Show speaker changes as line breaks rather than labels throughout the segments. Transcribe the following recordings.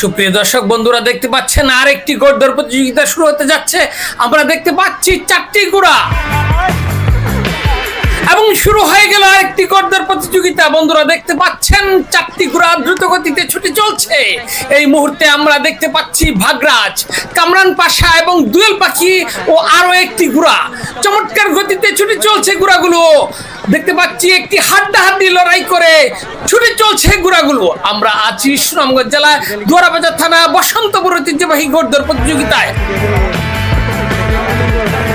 সুপ্রিয় দর্শক, বন্ধুরা দেখতে পাচ্ছেন আর একটি গোড়দর প্রতিযোগিতা শুরু হতে যাচ্ছে। আমরা দেখতে পাচ্ছি চারটি গুড়া। এবং শুরু হয়ে গেল আরেকটি গর্দের প্রতিযোগিতা। বন্ধুরা দেখতে পাচ্ছেন চারটি ঘোড়া দ্রুত গতিতে ছুটে চলছে। এই মুহূর্তে আমরা দেখতে পাচ্ছি ভাগরাজ, কামরান পাশা এবং দুয়েল পাখি ও আরও একটি ঘোড়া চমৎকার গতিতে ছুটে চলছে ঘোড়াগুলো দেখতে পাচ্ছি একটি হাড্ডাহাড্ডি লড়াই করে ছুটে চলছে ঘোড়াগুলো। আমরা আছি সুনামগঞ্জ জেলা দুয়ারাবাজার থানা বসন্তপুর ঐতিহ্যবাহী গর্দর প্রতিযোগিতায়।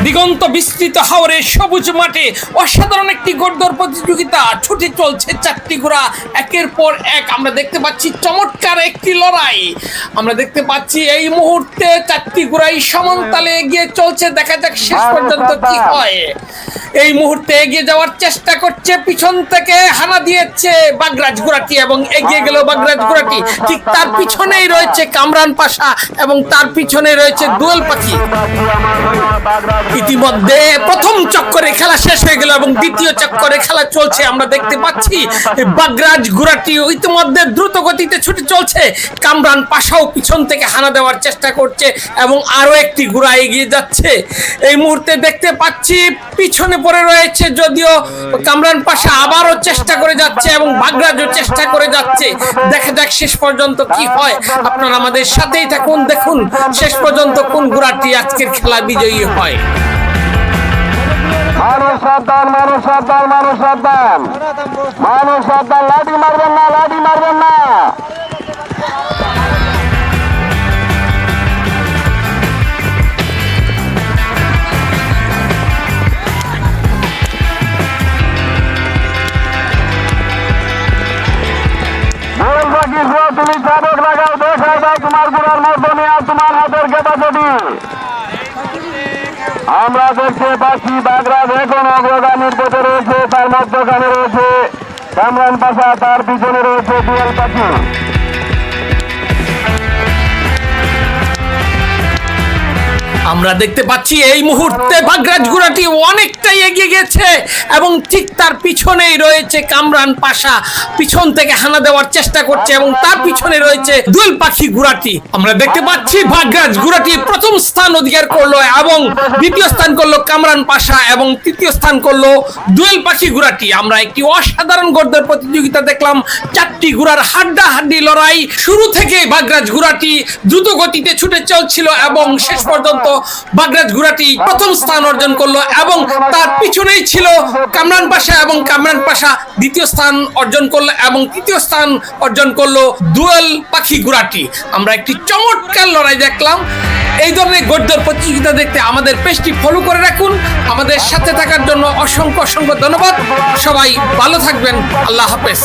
দিগন্ত বিস্তৃত হাওরে সবুজ মাঠে অসাধারণ একটি গোড়দর প্রতিযোগিতা। ছুটে চলছে চারটি ঘোড়া একের পর এক আমরা দেখতে পাচ্ছি চমৎকার একটি লড়াই। আমরা দেখতে পাচ্ছি এই মুহূর্তে চারটি ঘোড়াই সমানতালে এগিয়ে চলছে। দেখা যাক শেষ পর্যন্ত কি হয়। এই মুহূর্তে এগিয়ে যাওয়ার চেষ্টা করছে, পিছন থেকে হানা দিয়েছে বাগরাজ ঘোড়াটি এবং এগিয়ে গেল বাগরাজ ঘোড়াটি ঠিক তার পিছনেই রয়েছে কামরান পাশা এবং তার পিছনে রয়েছে দোয়েল পাখি। ইতিমধ্যে প্রথম চক্করে খেলা শেষ হয়ে গেল এবং দ্বিতীয় চক্করে খেলা চলছে। আমরা দেখতে পাচ্ছি বাগরাজ ঘোড়াটি ইতিমধ্যে দ্রুত গতিতে ছুটে চলছে। কামরান পাশাও পিছন থেকে হানা দেওয়ার চেষ্টা করছে এবং আরও একটি ঘোড়া এগিয়ে যাচ্ছে। এই মুহূর্তে দেখতে পাচ্ছি পিছনে পড়ে রয়েছে, যদিও কামরান পাশা আবারও চেষ্টা করে যাচ্ছে এবং বাগরাজও চেষ্টা করে যাচ্ছে। দেখা যাক শেষ পর্যন্ত কি হয়। আপনারা আমাদের সাথেই থাকুন, দেখুন শেষ পর্যন্ত কোন ঘোড়াটি আজকের খেলা বিজয়ী হয়।
মানুষ সাবধান মানুষ সাবধান মানুষ সাবধান। মানুষ সাবধান, লাঠি মারবেন না, লাঠি মারবেন না। আমরা দেখতে পাচ্ছি বাগরাজ এখন অগ্রগামীর পথে রয়েছে, তার মধ্যখানে রয়েছে কামরান পাশা, তার পিছনে রয়েছে বিয়াল পাখি।
আমরা দেখতে পাচ্ছি এই মুহূর্তে বাগরাজ ঘোড়াটি অনেকটাই এগিয়ে গেছে এবং ঠিক তার পিছনেই রয়েছে কামরান পাশা। পিছন থেকে হানা দেওয়ার চেষ্টা করছে এবং তার পিছনে রয়েছে দুল পাখি ঘোড়াটি আমরা দেখতে পাচ্ছি বাগরাজ ঘোড়াটি প্রথম স্থান অধিকার করল এবং দ্বিতীয় স্থান করল কামরান পাশা এবং তৃতীয় স্থান করল দুয়েল পাখি ঘোড়াটি আমরা একটি অসাধারণ গর্দের প্রতিযোগিতা দেখলাম। চারটি ঘোড়ার হাড্ডা হাড্ডি লড়াই শুরু থেকে বাগরাজ ঘোড়াটি দ্রুত গতিতে ছুটে চলছিল এবং শেষ পর্যন্ত বাগরাজ ঘোড়াটি প্রথম স্থান অর্জন করল এবং তার পিছনেই ছিল কামরান পাশা এবং কামরান পাশা দ্বিতীয় স্থান অর্জন করল এবং তৃতীয় স্থান অর্জন করল দুয়াল পাখি ঘোড়াটি আমরা একটি চমৎকার লড়াই দেখলাম। এই ধরনের গদ্যর প্রতিযোগিতা দেখতে আমাদের পেজটি ফলো করে রাখুন। আমাদের সাথে থাকার জন্য অসংখ্য অসংখ্য ধন্যবাদ। সবাই ভালো থাকবেন। আল্লাহ হাফেজ।